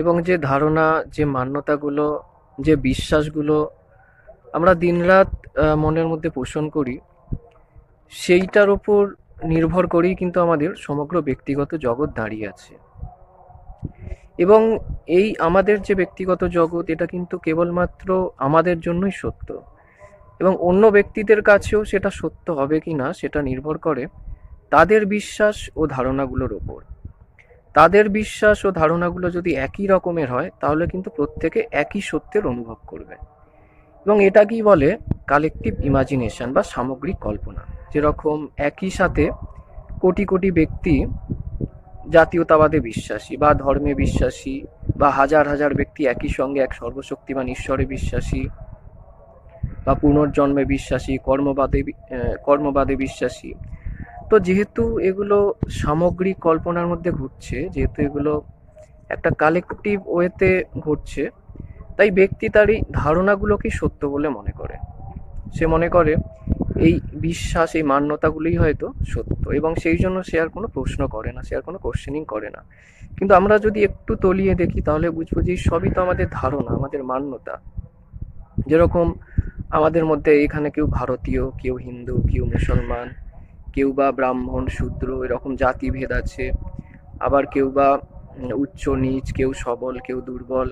এবং যে ধারণা, যে মান্যতাগুলো, যে বিশ্বাসগুলো আমরা দিনরাত মনের মধ্যে পোষণ করি, সেইটার ওপর নির্ভর করেই কিন্তু আমাদের সমগ্র ব্যক্তিগত জগৎ দাঁড়িয়ে আছে। এবং এই আমাদের যে ব্যক্তিগত জগৎ, এটা কিন্তু কেবলমাত্র আমাদের জন্যই সত্য। এবং অন্য ব্যক্তিদের কাছেও সেটা সত্য হবে কি না সেটা নির্ভর করে তাদের বিশ্বাস ও ধারণাগুলোর ওপর তাদের বিশ্বাস ও ধারণাগুলো যদি একই রকমের হয়, তাহলে কিন্তু প্রত্যেকে একই সত্যের অনুভব করবে। এবং এটা কি বলে? কালেকটিভ ইমাজিনেশন বা সামগ্রিক কল্পনা। যেরকম একই সাথে কোটি কোটি ব্যক্তি জাতীয়তাবাদে বিশ্বাসী বা ধর্মে বিশ্বাসী বা হাজার হাজার ব্যক্তি একই সঙ্গে এক সর্বশক্তিমান ঈশ্বরে বিশ্বাসী বা পুনর্জন্মে বিশ্বাসী, কর্মবাদে কর্মবাদে বিশ্বাসী তো যেহেতু এগুলো সামগ্রিক কল্পনার মধ্যে ঘটছে যেহেতু এগুলো একটা কালেকটিভ ওয়েতে ঘটছে তাই ব্যক্তি তার এই ধারণাগুলোকেই সত্য বলে মনে করে। সে মনে করে এই বিশ্বাস, এই মান্যতাগুলোই হয়তো সত্য এবং সেই জন্য সে আর কোনো প্রশ্ন করে না, সে আর কোনো কোশ্চেনিং করে না। কিন্তু আমরা যদি একটু তলিয়ে দেখি, তাহলে বুঝব যে সবই তো আমাদের ধারণা, আমাদের মান্যতা। যেরকম আমাদের মধ্যে এখানে কেউ ভারতীয়, কেউ হিন্দু, কেউ মুসলমান কেউ বা ব্রাহ্মণ, শূদ্র, এরকম জাতিভেদ আছে। আবার কেউ বা উচ্চ, নীচ, কেউ সবল, কেউ দুর্বল,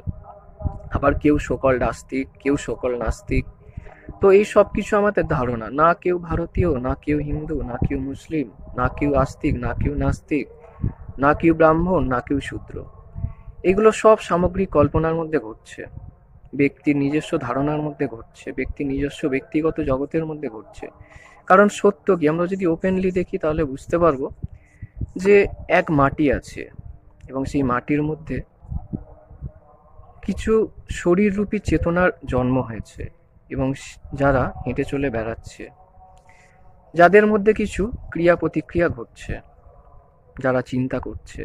আবার কেউ সকল নাস্তিক, কেউ সকল নাস্তিক। তো এই সব কিছু আমাদের ধারণা। না কেউ ভারতীয়, না কেউ হিন্দু, না কেউ মুসলিম, না কেউ আস্তিক, না কেউ নাস্তিক, না কেউ ব্রাহ্মণ, না কেউ শূদ্র। এগুলো সব সামগ্রিক কল্পনার মধ্যে ঘটছে। ব্যক্তির নিজস্ব ধারণার মধ্যে ঘটছে ব্যক্তির নিজস্ব ব্যক্তিগত জগতের মধ্যে ঘটছে। কারণ সত্য কি? আমরা যদি ওপেনলি দেখি তাহলে বুঝতে পারব যে এক মাটি আছে এবং সেই মাটির মধ্যে কিছু শরীররূপী চেতনার জন্ম হয়েছে এবং যারা হেঁটে চলে বেড়াচ্ছে। যাদের মধ্যে কিছু ক্রিয়া প্রতিক্রিয়া ঘটছে, যারা চিন্তা করছে।